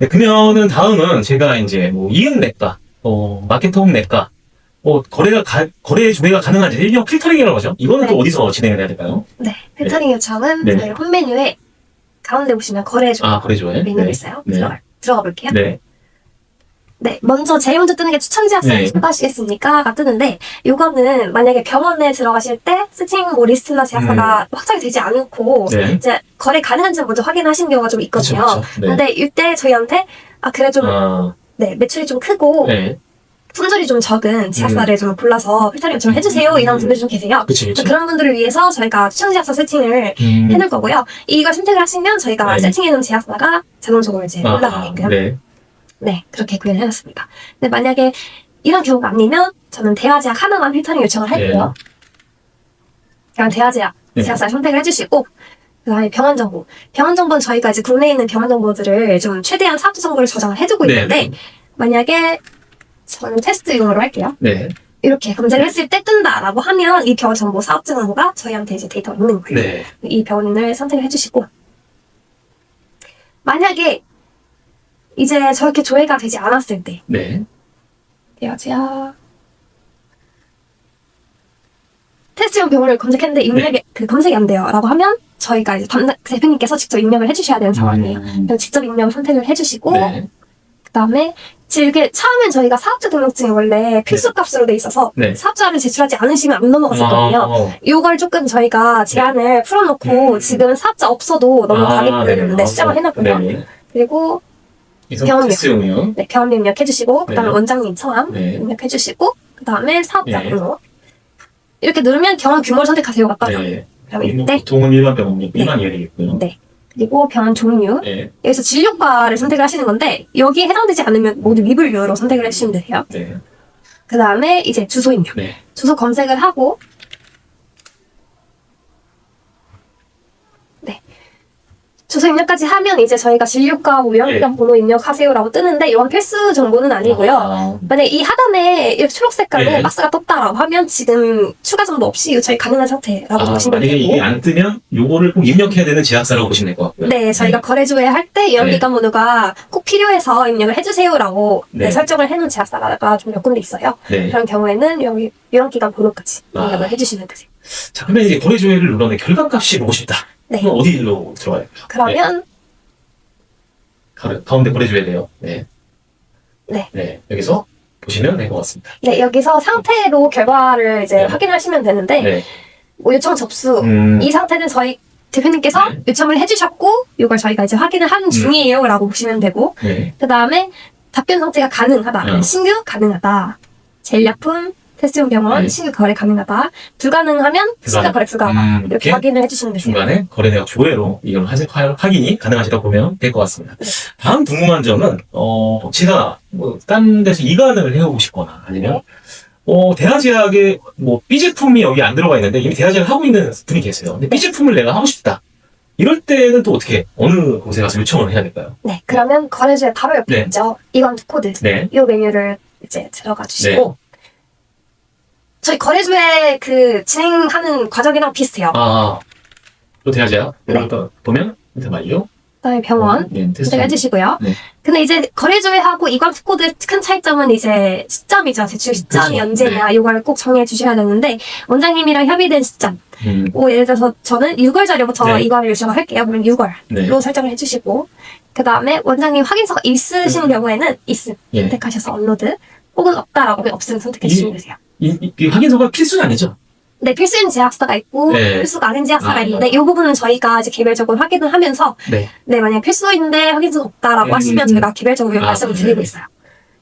네, 그러면은 다음은 제가 이제 뭐 이은 넷과 어, 마케트홈 넷과 어, 거래가 가, 거래 조회가 가능한지 일명 필터링이라고 하죠. 이거는 또 네. 어디서 진행을 해야 될까요? 네, 필터링 요청은 네. 저희 홈 메뉴에 가운데 보시면 거래 조 아, 거래 조회. 메뉴가 네. 있어요. 네. 들어가, 들어가 볼게요. 네. 네, 먼저 제일 먼저 뜨는 게 추천제약사를 네. 추가하시겠습니까가 뜨는데 이거는 만약에 병원에 들어가실 때 스팅 뭐 리스트나 제약사가 확정이 되지 않고 음. 네. 이제 거래 가능한지 먼저 확인하시는 경우가 좀 있거든요. 그쵸, 그쵸. 네. 근데 이때 저희한테 아 그래 좀 아, 네, 매출이 좀 크고 네. 품질이 좀 적은 제약사를 좀 골라서 필터링 좀 해주세요 이런 분들이 좀 계세요. 그치, 그치. 그런 분들을 위해서 저희가 추천 제약사 세팅을 음. 해놓을 거고요. 이걸 선택을 하시면 저희가 네. 세팅해놓은 제약사가 자동적으로 이제 아, 올라가게끔 네. 네, 그렇게 구현을 해놨습니다. 근데 만약에 이런 경우가 아니면 저는 대화제약 하나만 필터링 요청을 할게요. 그냥 대화제약, 네. 제약사 선택을 해주시고 그 다음에 병원 정보. 병원 정보는 저희가 이제 국내에 있는 병원 정보들을 좀 최대한 사업자 정보를 저장을 해두고 네. 있는데 만약에 저는 테스트용으로 할게요. 네. 이렇게 검색을 했을 때 뜬다라고 하면 이 병원 정보, 사업자 정보가 저희한테 이제 데이터가 있는 거예요. 네. 이 병원을 선택을 해주시고 만약에 이제 저렇게 조회가 되지 않았을 때 네. 대여제야 테스트용 병원을 검색했는데 입력이 그 검색이 안 돼요라고 하면 저희가 이제 담당 대표님께서 직접 입력을 해주셔야 되는 상황이에요. 음. 그래서 직접 입력을 선택을 해주시고 네. 그다음에 지금 이게 처음엔 저희가 사업자 등록증이 원래 필수 값으로 돼 있어서 네. 사업자를 제출하지 않으시면 안 넘어갔었거든요. 아, 요걸 조금 저희가 제한을 풀어놓고 음. 지금 사업자 없어도 넘어가게끔 아, 네네. 네, 수정을 해놨고요. 네. 그리고 병원명. 테스트용이요. 네, 병원 입력해주시고 그 다음에 네. 원장님 성함 네. 입력해 주시고 그 다음에 사업자 네. 번호 이렇게 누르면 병원 규모를 선택하세요가 떠요. 네. 그럼 뭐 이때 보통은 일반 병원이 일반 예리겠고요. 네. 그리고 병원 종류 네. 여기서 진료과를 선택을 하시는 건데 여기에 해당되지 않으면 모두 미분류로 선택을 해주시면 되세요. 네. 그 다음에 이제 주소 입력 네. 주소 검색을 하고 주소 입력까지 하면 이제 저희가 진료과 뭐 요양기관 번호 입력하세요라고 뜨는데 이건 필수 정보는 아니고요. 아, 만약에 이 하단에 이렇게 초록 색깔로 네. 박스가 떴다라고 하면 지금 추가 정보 없이 요청이 가능한 상태라고 아, 보시면 만약에 되고 이게 안 뜨면 요거를 꼭 입력해야 되는 제약사라고 보시면 될 것 같고요. 네, 저희가 거래 조회 할때 요양기관 번호가 꼭 필요해서 입력을 해주세요라고 네. 네, 설정을 해놓은 제약사가 좀 몇 군데 있어요. 네. 그런 경우에는 요양- 요양기관 번호까지 아. 입력을 해주시면 되세요. 자, 그러면 이제 거래 조회를 눌러내 결과값이 보고 싶다. 네. 그럼 어디로 들어가요? 그러면 가- 가운데 조회 돼요. 네. 네. 네. 여기서 보시면 될 것 같습니다. 네, 여기서 상태로 결과를 이제 네. 확인하시면 되는데 네. 뭐 요청 접수 음, 이 상태는 저희 대표님께서 네. 요청을 해주셨고 이걸 저희가 이제 확인을 하는 중이에요라고 보시면 되고 네. 그 다음에 답변 상태가 가능하다 음. 신규 가능하다 제일 약품 테스트용 병원 네. 신규 거래 가능하다 불가능하면 신규 거래 불가하다 음, 이렇게 확인을 해주시면 되세요. 중간에 거래 내역 조회로 이걸 확인이 가능하시다고 보면 될 것 같습니다. 네. 다음 궁금한 점은 어 제가 뭐딴 데서 이관을 해오고 싶거나 아니면 네. 어 대하제약에 뭐 B제품이 여기 안 들어가 있는데 이미 대하제약 하고 있는 분이 계세요. 근데 B제품을 내가 하고 싶다. 이럴 때는 또 어떻게 어느 곳에 가서 요청을 해야 될까요? 네, 그러면 거래주의 바로 옆에 네. 있죠. 이건 코드. 네. 이 메뉴를 이제 들어가 주시고 저희 거래주의 그 진행하는 과정이랑 비슷해요. 아, 또 대하제약 네. 거 보면 밑에 말이요. 그다음에 병원 네, 테스트. 선택해 주시고요. 네. 근데 이제 거래조회하고 이관 코드 큰 차이점은 이제 시점이죠. 제출 시점이 그렇죠. 언제냐 이걸 꼭 정해 주셔야 되는데 원장님이랑 협의된 시점. 음, 뭐 예를 들어서 저는 6월 자료부터 네. 이관을 요청을 할게요. 그러면 6월로 네. 설정을 해주시고 그 다음에 원장님 확인서가 있으신 경우에는 있음 예. 선택하셔서 업로드 혹은 없다라고 없음 선택해 주시면 되세요. 이, 이, 이 확인서가 필수는 아니죠? 네, 필수인 제약사가 있고 네. 필수가 아닌 제약사가 아, 있는데 이 부분은 저희가 이제 개별적으로 확인을 하면서 네. 네, 만약에 필수인데 확인서가 없다라고 음, 하시면 음. 저희가 개별적으로 아, 말씀을 네. 드리고 있어요.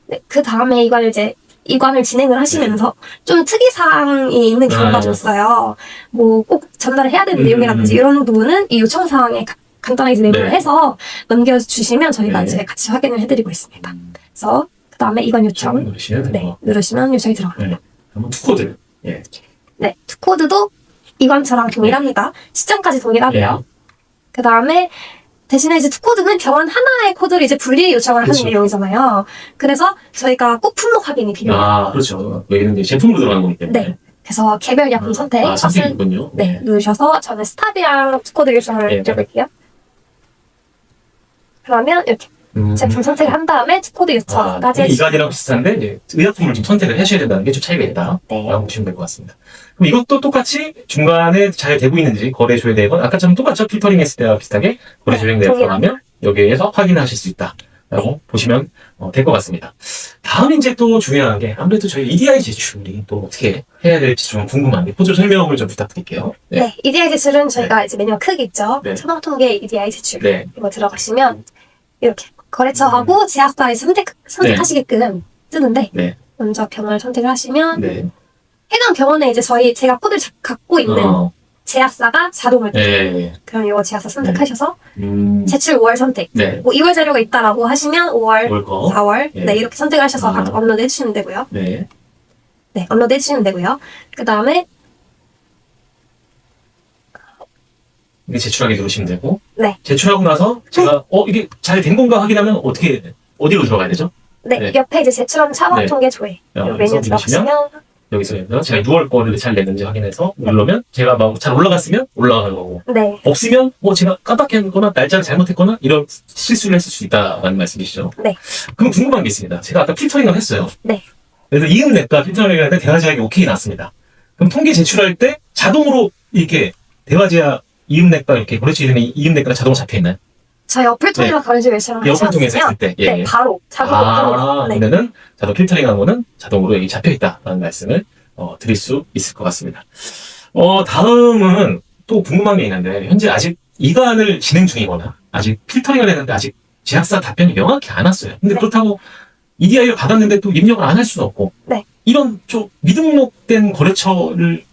네, 그 다음에 이관을 이제 이관을 진행을 하시면서 좀 특이사항이 있는 경우가 네. 아. 좀 있어요. 뭐 꼭 전달을 해야 되는 음, 내용이라든지 음. 이런 부분은 이 요청 사항에 가- 간단하게 진행을 네. 해서 넘겨주시면 저희가 네. 이제 같이 확인을 해드리고 있습니다. 그래서 그 다음에 이관 요청 누르시면 네, 되고. 누르시면 요청이 들어갑니다. 네. 한번 투코드. 예. 네, 투코드도 이관처럼 동일합니다. 시점까지 동일하고요. 예. 그 다음에 대신에 이제 투코드는 병원 하나의 코드를 이제 분리 요청을 그렇죠. 하는 내용이잖아요. 그래서 저희가 꼭 품목 확인이 필요해요. 아, 그렇죠. 여기는 이제 제품으로 들어가는 거기 때문에. 네. 그래서 개별 약품 선택 아, 선택이군요. 네, 누르셔서 저는 스탑이랑 투코드 요청을 네. 드려볼게요. 그러면 이렇게 음. 제품 선택을 한 다음에 코드 아, 요청까지 해주시면 이간이랑 비슷한데 이제 의약품을 좀 선택을 하셔야 된다는 게 좀 차이가 있다. 네. 라고 보시면 될 것 같습니다. 그럼 이것도 똑같이 중간에 잘 되고 있는지 거래 조회 내역은 아까처럼 똑같죠? 필터링 했을 때와 비슷하게 거래 네. 들어가면 여기에서 확인하실 수 있다. 라고 보시면 어, 될것 같습니다. 다음 이제 또 중요한 게 아무래도 저희 EDI 제출이 또 어떻게 해야 될지 좀 궁금한데 포즈 설명을 좀 부탁드릴게요. 네. 네, EDI 제출은 저희가 이제 메뉴가 크게 있죠. 네. 통계 EDI 제출 네. 이거 들어가시면 이렇게 거래처하고 제약사에 선택 선택하시게끔 뜨는데 네. 먼저 병원을 선택을 하시면 네. 해당 병원에 이제 저희 제가 코드를 자- 갖고 있는 어, 제약사가 자동으로 떠요. 네. 그럼 이거 제약사 선택하셔서 음, 제출 5월 선택. 네. 뭐 2월 자료가 있다라고 하시면 5월, 올 거. 4월 예. 네 이렇게 선택을 하셔서 아. 각각 업로드 해주시면 되고요. 네. 네 업로드 해주시면 되고요. 그 다음에 이게 제출하기 누르시면 되고. 네. 제출하고 나서 제가 어 이게 잘 된 건가 확인하면 어떻게 어디로 들어가야 되죠? 네, 네. 옆에 이제 제출한 차방 네. 통계 조회 어, 이 여기서 메뉴 누르시면 들어가시면 여기서 제가 6월 거를 잘 냈는지 확인해서 누르면 제가 막 잘 올라갔으면 올라가는 거고 네 없으면 뭐 제가 깜빡했거나 날짜를 잘못했거나 이런 실수를 했을 수 있다라는 말씀이시죠? 네. 그럼 궁금한 게 있습니다. 제가 아까 필터링을 했어요. 네. 그래서 이음 냈다 필터링을 할때 대화제약이 오케이 났습니다. 그럼 통계 제출할 때 자동으로 이렇게 대화제약 이음 냈다 이렇게 거래처 이름이 이음 냈다 자동으로 잡혀 있나요? 저희 어플 통해서 외출을 네. 옆을 통해서 했을 때. 예. 네 바로 자동으로 아, 네. 그러면은 자동 필터링한 거는 자동으로 여기 잡혀 있다라는 말씀을 어, 드릴 수 있을 것 같습니다. 어, 다음은 또 궁금한 게 있는데 현재 아직 이관을 진행 중이거나 아직 필터링을 했는데 아직 제약사 답변이 명확히 안 왔어요. 근데 네. 그렇다고 EDI를 받았는데 또 입력을 안 할 수는 없고 네. 이런 좀 미등록된 거래처를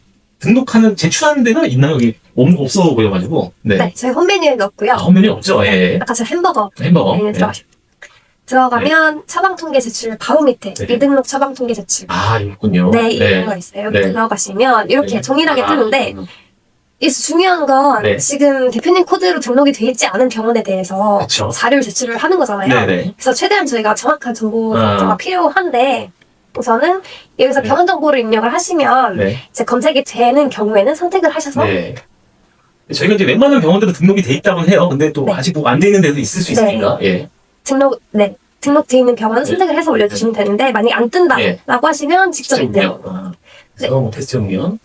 등록하는 제출하는 데가 있나요? 여기 없- 없어 보여가지고 네. 네 저희 홈 메뉴에 넣었고요. 아, 화면이 없죠. 예. 아까 저 햄버거 햄버거. 메뉴 예. 들어가시면 들어가면 처방 통계 제출 바로 밑에 네. 미등록 처방 통계 제출 아, 있군요. 네, 이 메뉴가 있어요. 여기 네. 들어가시면 이렇게 네. 동일하게 아, 뜨는데 음. 여기서 중요한 건 네. 지금 대표님 코드로 등록이 되어 있지 않은 병원에 대해서 그쵸. 자료를 제출을 하는 거잖아요. 네네. 그래서 최대한 저희가 정확한 정보가 아. 필요한데 우선은 여기서 네. 병원 정보를 입력을 하시면 네. 이제 검색이 되는 경우에는 선택을 하셔서 네. 저희가 이제 웬만한 병원들은 등록이 돼 있다고 해요. 근데 또 네. 아직 뭐 안 돼 있는 데도 있을 수 있으니까. 예. 등록 네 등록되어 있는 병원은 네. 선택을 해서 올려주시면 되는데 만약에 안 뜬다라고 네. 하시면 직접 입력. 아, 그래서 뭐 테스트 응용.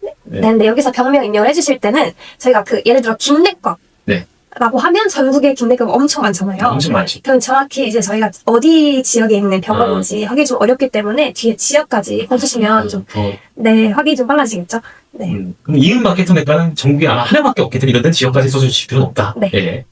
네. 네, 근데 여기서 병명 입력을 해주실 때는 저희가 그 예를 들어 김내과 네. 라고 하면 전국에 김내과가 엄청 많잖아요. 엄청 많지. 그럼 정확히 이제 저희가 어디 지역에 있는 병원인지 아. 하기 좀 어렵기 때문에 뒤에 지역까지 해주시면 좀, 더, 네, 확인이 좀 빨라지겠죠? 네. 음, 그럼 이음 마케팅 내과는 전국에 아마 하나밖에 없기 때문에 이런 데는 지역까지 써주실 필요는 없다. 네. 예.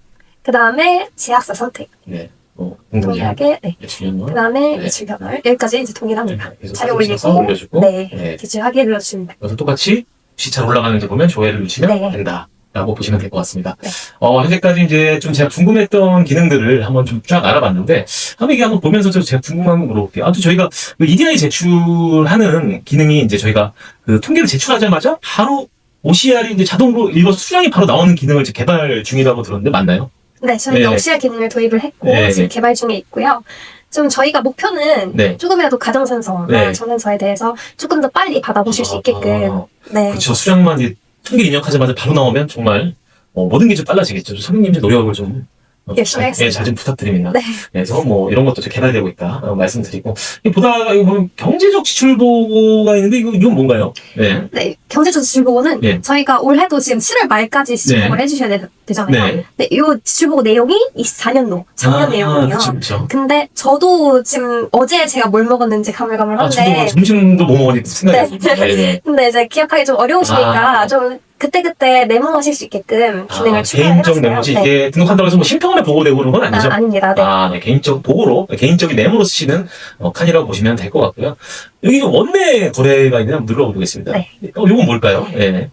그 다음에 제약사 선택. 네. 뭐, 궁금해. 동일하게, 네. 그 다음에 네. 매출 변화. 여기까지 이제 동일합니다. 그래서 자료 올리고, 올려주고. 네. 네. 제출하게 눌러주시면 돼요. 그래서 똑같이 시차 올라가는지 보면 조회를 누르시면 네. 된다. 라고 보시면 될 것 같습니다. 네. 어, 현재까지 이제 좀 제가 궁금했던 기능들을 한번 좀 쫙 알아봤는데, 한번 이게 한번 보면서 좀 제가 궁금한 거 물어볼게요. 아무튼 저희가 그 EDI 제출하는 기능이 이제 저희가 그 통계를 제출하자마자 바로 OCR이 이제 자동으로 읽어서 수량이 바로 나오는 기능을 이제 개발 중이라고 들었는데 맞나요? 네, 저희 네. OCR 기능을 도입을 했고, 네, 지금 네. 개발 중에 있고요. 좀 저희가 목표는 네. 조금이라도 가정선서나 네. 전환서에 대해서 조금 더 빨리 받아보실 수 있게끔. 아, 네. 그렇죠. 수량만 이제 통계 입력하자마자 바로 나오면 정말 어, 모든 게 좀 빨라지겠죠. 선생님 좀 노력을 좀 어, 열심히 잘- 하겠습니다. 예, 잘좀 부탁드립니다. 네. 그래서 뭐 이런 것도 좀 개발되고 있다 어, 말씀드리고 이 보다가 이거 보면 경제적 지출 보고가 있는데 이거 이건 뭔가요? 네. 네, 경제적 지출보고는 네. 저희가 올해도 지금 7월 말까지 지출보고를 해주셔야 되, 되잖아요. 네. 네, 이 지출보고 내용이 24년도 작년 내용이에요. 그렇죠, 그렇죠. 근데 저도 지금 어제 제가 뭘 먹었는지 가물가물한데 아, 저도 점심도 뭐 먹었는지 생각이 네. 네. 네. 근데 이제 기억하기 좀 어려우시니까 아. 좀 그때그때 메모하실 수 있게끔 기능을 아. 개인적 메모지 네. 이게 등록한다고 해서 뭐 실평원에 보고되고 그런 건 아니죠? 아, 아닙니다. 네. 아, 네. 개인적 보고로, 개인적인 메모로 쓰시는 어, 칸이라고 보시면 될 것 같고요. 여기 원내 거래가 있는데 한번 눌러보겠습니다. 네. 어, 이건 뭘까요? 네.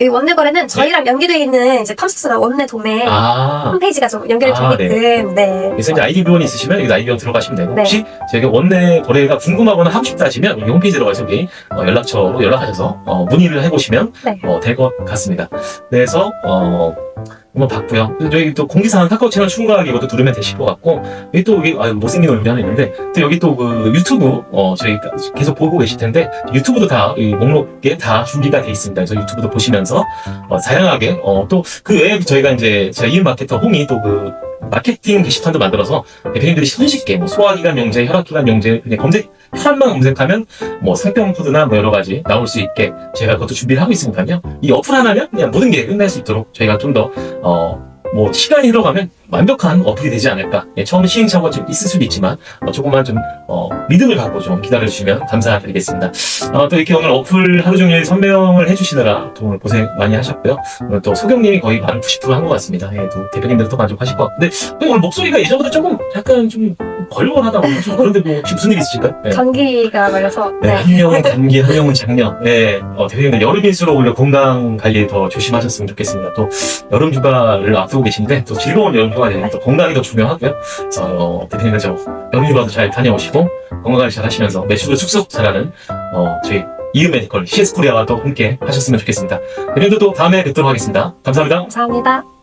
이 원내 거래는 저희랑 연계되어 있는 이제 팜스나 원내 도매 아. 홈페이지가 좀 연결이 아, 되게끔 네. 그래서 이제 아이디 비원이 있으시면 여기 아이디 비원 들어가시면 되고 네. 혹시 저희가 원내 거래가 궁금하거나 하고 싶다 하시면 여기 홈페이지 들어가서 여기 어, 연락처로 연락하셔서 어, 문의를 해보시면 네. 어, 될 것 같습니다. 그래서 어, 한번 봤고요. 저희 또 공지사항 카카오 채널 추가하기 이것도 누르면 되실 것 같고 여기 또 여기 아, 못생긴 얼굴이 하나 있는데 또 여기 또 그 유튜브 어 저희 계속 보고 계실 텐데 유튜브도 다 이 목록에 다 준비가 돼 있습니다. 그래서 유튜브도 보시면서 어, 다양하게 어, 또 그 외에 저희가 이제 제가 이음 마케터 홍이 또그 마케팅 게시판도 만들어서 대표님들이 손쉽게 뭐 소화기관 영재, 혈압기관 영재 그냥 검색 혈압만 검색하면 뭐 코드나 뭐 여러 가지 나올 수 있게 제가 그것도 준비를 하고 있으니까요. 이 어플 하나면 그냥 모든 게 끝날 수 있도록 저희가 좀 더 어, 뭐 시간이 흘러가면 완벽한 어플이 되지 않을까. 예, 처음 시행착오가 좀 있을 수도 있지만 어, 조금만 좀 어, 믿음을 갖고 좀 기다려주시면 감사드리겠습니다. 어, 또 이렇게 오늘 어플 하루 종일 설명을 해주시느라 또 오늘 고생 많이 하셨고요. 오늘 또 소경님이 거의 만 90%한 것 같습니다. 예, 또 대표님들도 만족하실 것 같은데 오늘 목소리가 예전보다 조금 약간 좀 걸걸하다고 좀 그런데 뭐 혹시 무슨 일 있으실까요? 예. 감기가 걸려서 네, 네. 한 명은 감기, 한 명은 장염. 네, 어, 대표님들 여름일수록 오히려 건강 관리에 더 조심하셨으면 좋겠습니다. 또 여름 휴가를 앞두고 계신데 또 즐거운 여름 휴가 되는 또 건강이 더 중요하고요. 어, 대표님들 저 휴가도 잘 다녀오시고 건강 관리 잘 하시면서 매출도 쑥쑥 잘하는 어, 저희 이음 메디컬 CS 코리아와 또 함께 하셨으면 좋겠습니다. 대표님들 또 다음에 뵙도록 하겠습니다. 감사합니다. 감사합니다.